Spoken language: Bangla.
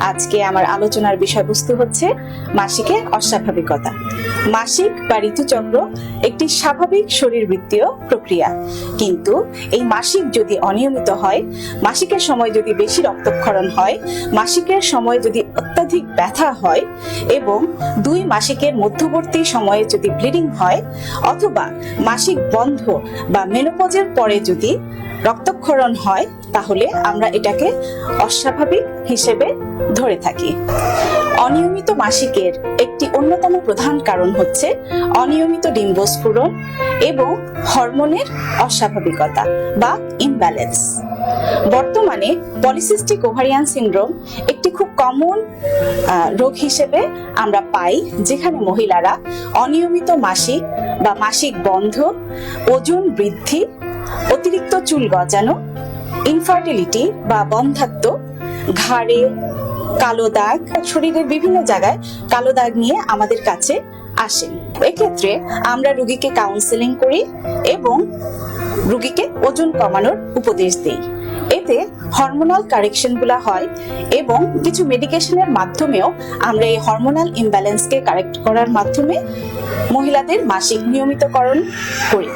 আজকে আমার আলোচনার বিষয়বস্তু হচ্ছে মাসিকের অস্বাভাবিকতা। মাসিক বা ঋতুচক্র একটি স্বাভাবিক শরীরবৃত্তীয় প্রক্রিয়া। কিন্তু এই মাসিক যদি অনিয়মিত হয়, মাসিকের সময় যদি বেশি রক্তক্ষরণ হয়, মাসিকের সময় যদি অত্যাধিক ব্যথা হয় এবং দুই মাসিকের মধ্যবর্তী সময়ে যদি ব্লিডিং হয় অথবা মাসিক বন্ধ বা মেনোপজের পরে যদি রক্তক্ষরণ হয় তাহলে আমরা এটাকে অস্বাভাবিক হিসেবে ধরে থাকি। অনিয়মিত মাসিকের একটি অন্যতম প্রধান কারণ হচ্ছে অনিয়মিত ডিম্বস্ফুরণ এবং হরমোনের অস্বাভাবিকতা বা ইমব্যালেন্স বর্তমানে পলিসিস্টিক ওভারিয়ান সিন্ড্রোম একটি খুব কমন রোগ হিসেবে আমরা পাই, যেখানে মহিলারা অনিয়মিত মাসিক বা মাসিক বন্ধ ওজন বৃদ্ধি, অতিরিক্ত চুল গজানো ইনফার্টিলিটি বা বন্ধাত্ব ঘাড়ে কালো দাগ, শরীরের বিভিন্ন জায়গায় কালো দাগ নিয়ে আমাদের কাছে আসেন এক্ষেত্রে আমরা রুগীকে কাউন্সেলিং করি এবং রুগীকে ওজন কমানোর উপদেশ দিই। এতে হরমোনাল কারেকশনগুলা হয় এবং কিছু মেডিকেশনের মাধ্যমেও আমরা এই হরমোনাল ইমব্যালেন্সকে কারেক্ট করার মাধ্যমে মহিলাদের মাসিক নিয়মিতকরণ করি।